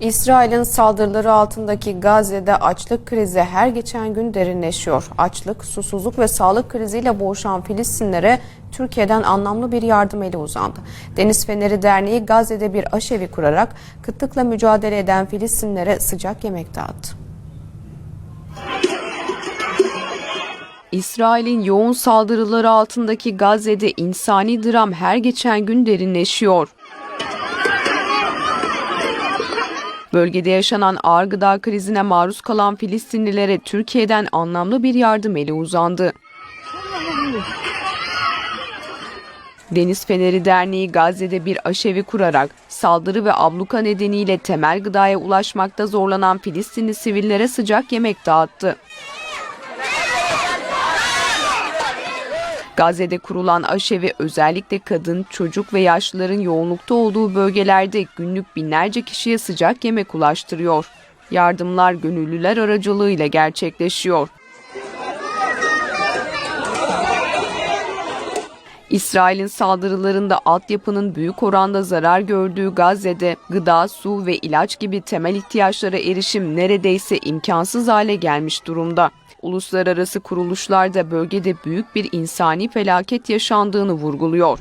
İsrail'in saldırıları altındaki Gazze'de açlık krizi her geçen gün derinleşiyor. Açlık, susuzluk ve sağlık kriziyle boğuşan Filistinlere Türkiye'den anlamlı bir yardım eli uzandı. Deniz Feneri Derneği Gazze'de bir aşevi kurarak kıtlıkla mücadele eden Filistinlere sıcak yemek dağıttı. İsrail'in yoğun saldırıları altındaki Gazze'de insani dram her geçen gün derinleşiyor. Bölgede yaşanan ağır gıda krizine maruz kalan Filistinlilere Türkiye'den anlamlı bir yardım eli uzandı. Deniz Feneri Derneği Gazze'de bir aşevi kurarak saldırı ve abluka nedeniyle temel gıdaya ulaşmakta zorlanan Filistinli sivillere sıcak yemek dağıttı. Gazze'de kurulan aşevi özellikle kadın, çocuk ve yaşlıların yoğunlukta olduğu bölgelerde günlük binlerce kişiye sıcak yemek ulaştırıyor. Yardımlar gönüllüler aracılığıyla gerçekleşiyor. İsrail'in saldırılarında altyapının büyük oranda zarar gördüğü Gazze'de gıda, su ve ilaç gibi temel ihtiyaçlara erişim neredeyse imkansız hale gelmiş durumda. Uluslararası kuruluşlar da bölgede büyük bir insani felaket yaşandığını vurguluyor.